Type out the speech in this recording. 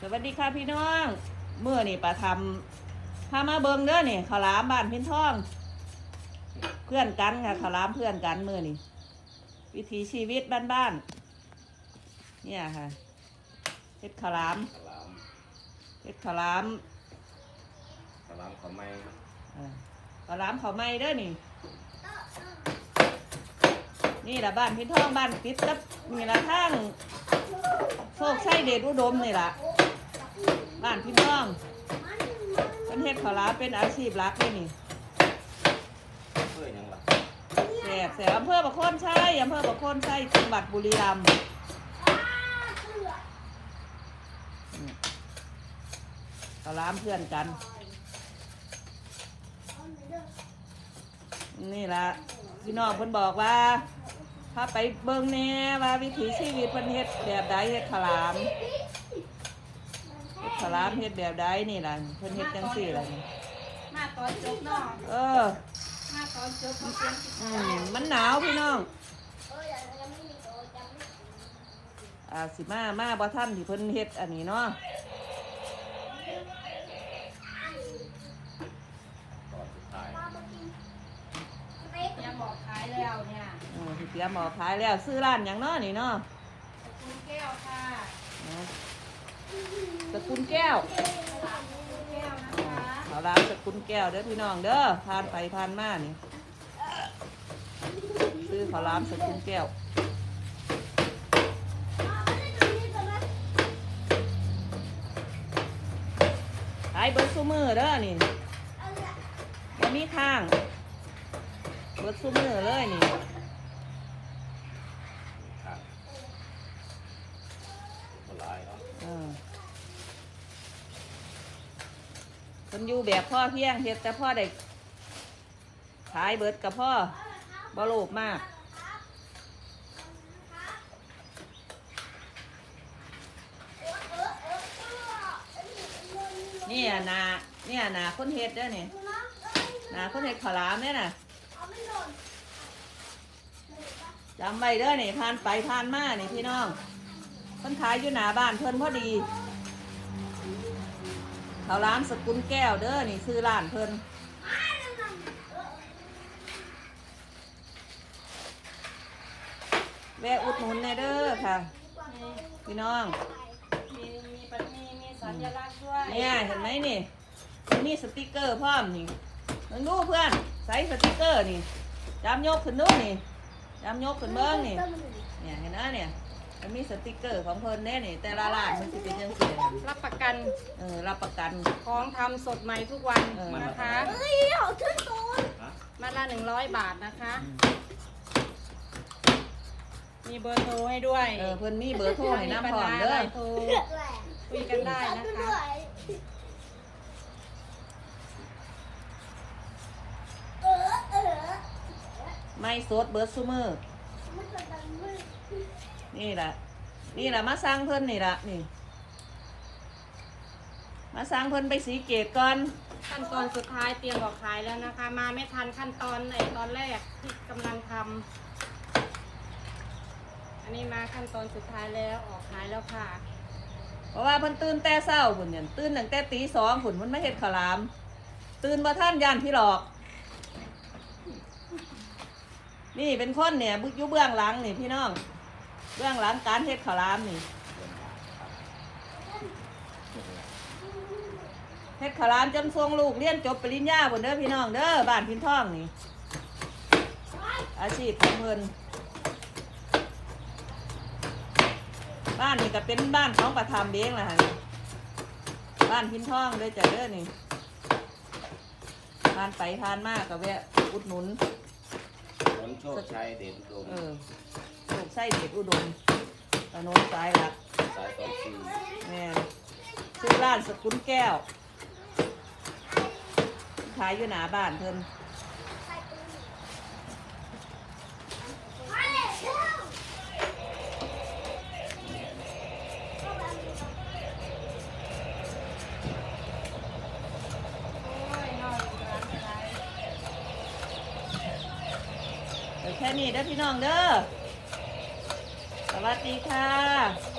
สวัสดีค่ะพี่น้องเมื่อนี่ปลาทำพามาเบิงเด้อนี่ข้าวหลามบ้านพินทอง เพื่อนกันค่ะข้าวหลามเพื่อนกันเมื่อนี่วิถีชีวิตบ้านๆเนี่ยค่ะเฮ็ดข้าวหลามสลามเฮ็ดข้าวหลามสลามเขาไม่เออข้าวหลามเขาวไม่เด้อนี่ นี่ละบ้านพินทองบ้านติดกับนี่ละทางโชคชัยเดชอุดมนี่ละ บ้านพินทองเป็นเฮ็ดข้าวหลามเป็นอาชีพหลักเลยนี่เพื่อยังหลักแสบแสบอำเภอประโคนชัยอำเภอประโคนชัยจังหวัดบุรีรัมย์อืมข้าวหลามเพื่อนกัน นี่ละพี่น้องเพิ่นบอกว่าถ้าไปเบิ่งแหน่ว่าวิถีชีวิตเพิ่นเฮ็ดแบบใดเฮ็ดข้าวหลาม เฮ็ดข้าวหลามเฮ็ดแบบใดนี่ล่ะเพิ่นเฮ็ดจังซี่ล่ะนี่มาตอนจบเนาะเออ มาตอนจบมันเป็นอืมมันหนาวพี่น้องอ่าสิมามาบ่ท่านที่เพิ่นเฮ็ดอันนี้เนาะตอนสุดท้ายยังบอกขายแล้วเนี่ยเออที่เตรียมหมอขายแล้วซื้อร้านหยังเนาะนี่เนาะคุณแก้วค่ะ นะ สกุลแก้วคุณแก้วนะคะเขาร้าสกุลแก้วเด้อพี่น้องเด้อผ่านไปผ่านมานี่ซื้อขาวลามสกุลแก้วขายเบิร์ดซูมือเด้อนี่บ่มีข้าง เบิร์ดซูมือเลยนี่ ครับบหลายเนาะ เออ คนอยู่แบบพ่อเพียงเฮ็ดแต่พ่อได้ขายเบิดกับพ่อบ่โลภมากนี่อะนาเนี่ยนาคนเฮ็ดเด้อนี่นาคนเฮ็ดข้าวหลามเนี่ยน่ะจำไว้เด้อนี่ผ่านไปผ่านมานี่พี่น้อง พิ่นขายอยู่หน้าบ้านเพิ่นพอดีข้าวหลามสกุลแก้วเด้อนี่ซื้อร้านเพิ่นแวะอุดหนุนแน่เด้อค่ะ พี่น้อง มีมีปมีมีสัญลักษณ์ด้วยเนี่ยเห็นไหมนี่มันมีสติกเกอร์พร้อมนี่มึงดูเพื่อนใส่สติกเกอร์นี่จำยกขึ้นดูนี่จำยกขึ้นเบิ้งนี่เนี่ยเห็นไหมเนี่ย มันมีสติกเกอร์ของเพิ่นแน่นี่ แต่ละร้านมันจะเป็นยังไงรับประกันเออรับประกัน ของทำสดใหม่ทุกวันเออ นะคะฮะมาละหนึ่งร้อยบาทนะคะ มีเบอร์โทรให้ด้วยเออเพิ่นมีเบอร์โทรให้น้ำพร้อมเด้อปัญหาะไรโทรคุยกันได้นะคะไม่สดเบิร์ดซูเมอร์ นี่แหละนี่แหละมาสร้างเพิ่นนี่ละนี่ มาสร้างเพิ่นไปสีเกตก่อน ขั้นตอนสุดท้ายเตรียมบอกขายแล้วนะคะ มาไม่ทันขั้นตอนไอตอนแรกที่กำลังทำอันนี้มาขั้นตอนสุดท้ายแล้วออกขายแล้วค่ะเพราะว่าเพิ่นตื่นแต่เช้าพุ่นเนี่ยตื่นตั้งแต่ตีสองพุ่นมันไม่เฮ็ดข้าวหลาม ตื่นมาท่านย่านพี่หลอก นี่เป็นคนเนี่ยบุกอยู่เบื้องหลังนี่พี่น้อง เบื้องหลังการเฮ็ดข้าวหลามนี่เฮ็ดข้าวหลามจนทรงลูกเรียนจบปริญญาบนเด้อพี่น้องเด้อบ้านพินทองนี่ อาชีพของเพิ่นบ้านนี่ก็เป็นบ้านของประธามเบ้งแหละฮะบ้านพินทองเด้อจ้ะเด้อนี่ผ่านไปผ่านมากก็แวะอุดหนุน ผลโชคชัยเด่นดมเออโชคไส้เด็กอุดมถนนสายหลักสายสองสี่แม่นชื่อร้านสกุลแก้ว ขายอยู่หน้าบ้านเพิ่น ค่นี้เด้อพี่น้องเด้อ สวัสดีค่ะ